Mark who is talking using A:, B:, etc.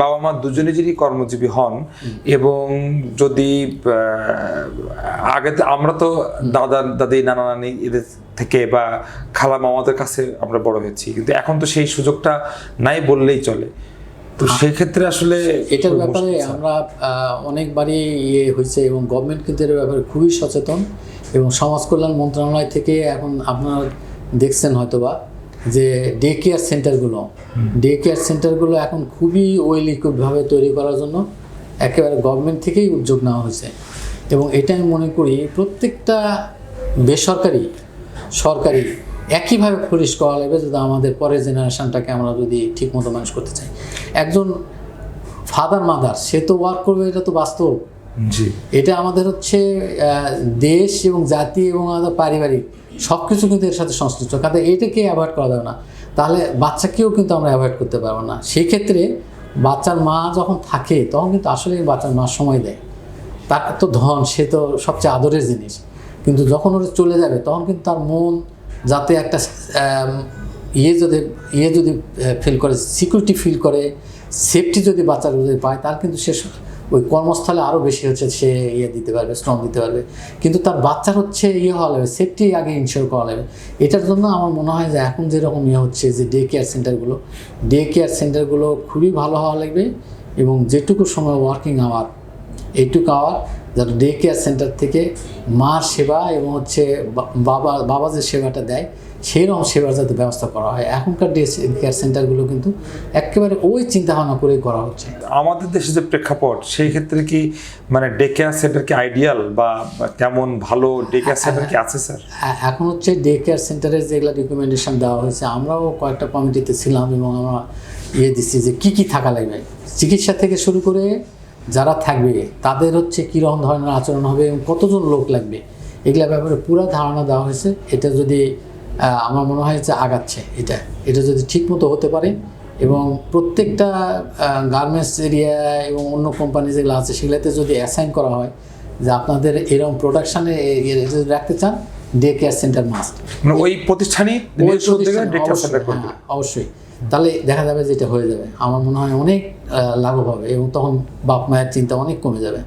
A: বাবা মা দুজনে যদি কর্মজীবী হন এবং যদি আগে আমরা তো দাদা দাদি নানা নানি এদের থেকে বা খালা মামাদের কাছে আমরা বড় হয়েছি। কিন্তু এখন তো সেই সুযোগটা নাই বললেই চলে। তো সেই ক্ষেত্রে আসলে
B: এটার ব্যাপারে আমরা অনেকবারই ইয়ে হয়েছে এবং গভর্নমেন্ট কিন্তু এর ব্যাপারে খুবই সচেতন এবং সমাজ কল্যাণ মন্ত্রণালয় থেকে এখন আপনারা দেখছেন হয়তোবা। যে ডে কেয়ার সেন্টারগুলো ডে কেয়ার সেন্টারগুলো এখন খুবই ওয়েল ইকুইপভাবে তৈরি করার জন্য একেবারে গভর্নমেন্ট থেকেই উদ্যোগ নেওয়া হয়েছে। এবং এটা আমি মনে করি প্রত্যেকটা বেসরকারি সরকারি একইভাবে ফরিস করা লাগবে যদি আমাদের পরের জেনারেশানটাকে আমরা যদি ঠিকমতো মানুষ করতে চাই। একজন ফাদার মাদার সে তো ওয়ার্ক করবে এটা তো বাস্তব। এটা আমাদের হচ্ছে দেশ এবং জাতি এবং আমাদের পারিবারিক সব কিছু কিন্তু এর সাথে সংশ্লিষ্ট। কারণ এটাকে অ্যাভয়েড করা যাবে না। তাহলে বাচ্চাকেও কিন্তু আমরা অ্যাভয়েড করতে পারব না। সেক্ষেত্রে বাচ্চার মা যখন থাকে, তখন কিন্তু আসলে বাচ্চার মা সময় দেয়। তার তো ধন, সে তো সবচেয়ে আদরের জিনিস। কিন্তু যখন ওরা চলে যাবে, তখন কিন্তু তার মন যাতে একটা ইয়ে যদি ইয়ে যদি ফিল করে সিকিউরিটি ফিল করে সেফটি যদি বাচ্চার যদি পায়, তার কিন্তু স- ওই কর্মস্থলে আরও বেশি হচ্ছে, সে ইয়ে দিতে পারবে, শ্রম দিতে পারবে। কিন্তু তার বাচ্চার হচ্ছে ইয়ে হওয়া লাগবে সেফটি আগে ইনশিওর করা লাগবে। এটার জন্য আমার মনে হয় যে এখন যেরকম ইয়ে হচ্ছে যে ডে কেয়ার সেন্টারগুলো ডে কেয়ার সেন্টারগুলো খুবই ভালো হওয়া লাগবে এবং যেটুকু সময় ওয়ার্কিং আওয়ার এইটুকু আওয়ার যাতে ডে কেয়ার সেন্টার থেকে মার সেবা এবং হচ্ছে বাবা বাবা যে সেবাটা দেয় সেই রকম সেবার যাতে ব্যবস্থা করা হয়। এখনকার ডে কেয়ার সেন্টারগুলো কিন্তু একেবারে ওই চিন্তা ভাবনা করেই করা হচ্ছে।
A: আমাদের দেশে যে প্রেক্ষাপট সেই ক্ষেত্রে কি মানে ডে কেয়ার সেন্টার কি আইডিয়াল বা কেমন ভালো ডে কেয়ার সেন্টার কি আছে স্যার?
B: এ- এখন হচ্ছে ডে কেয়ার সেন্টারে যেগুলো রিকমেন্ডেশন দেওয়া হয়েছে আমরাও কয়েকটা কমিটিতে ছিলাম এবং আমরা ইয়ে দিচ্ছি যে কী কী থাকা লাগবে। চিকিৎসা থেকে শুরু করে যারা থাকবে তাদের হচ্ছে কীরকম ধরনের আচরণ হবে এবং কতজন লোক লাগবে এগুলা ব্যাপারে পুরো ধারণা দেওয়া হয়েছে। এটা যদি আমার মনে হয় যে আগাচ্ছে এটা। এটা যদি ঠিকমতো হতে পারে এবং প্রত্যেকটা গার্মেন্টস এরিয়া এবং অন্য কোম্পানি যেগুলো আছে সেগুলোতে যদি অ্যাসাইন করা হয় যে আপনাদের এরকম প্রোডাকশানে রাখতে চান ডে কেয়ার সেন্টার মাস্ট
A: মানে ওই
B: প্রতিষ্ঠানে অবশ্যই। তাহলে দেখা যাবে যেটা হয়ে যাবে। আমার মনে হয় অনেক লাঘব হবে এবং তখন বাপ মায়ের চিন্তা অনেক কমে যাবে।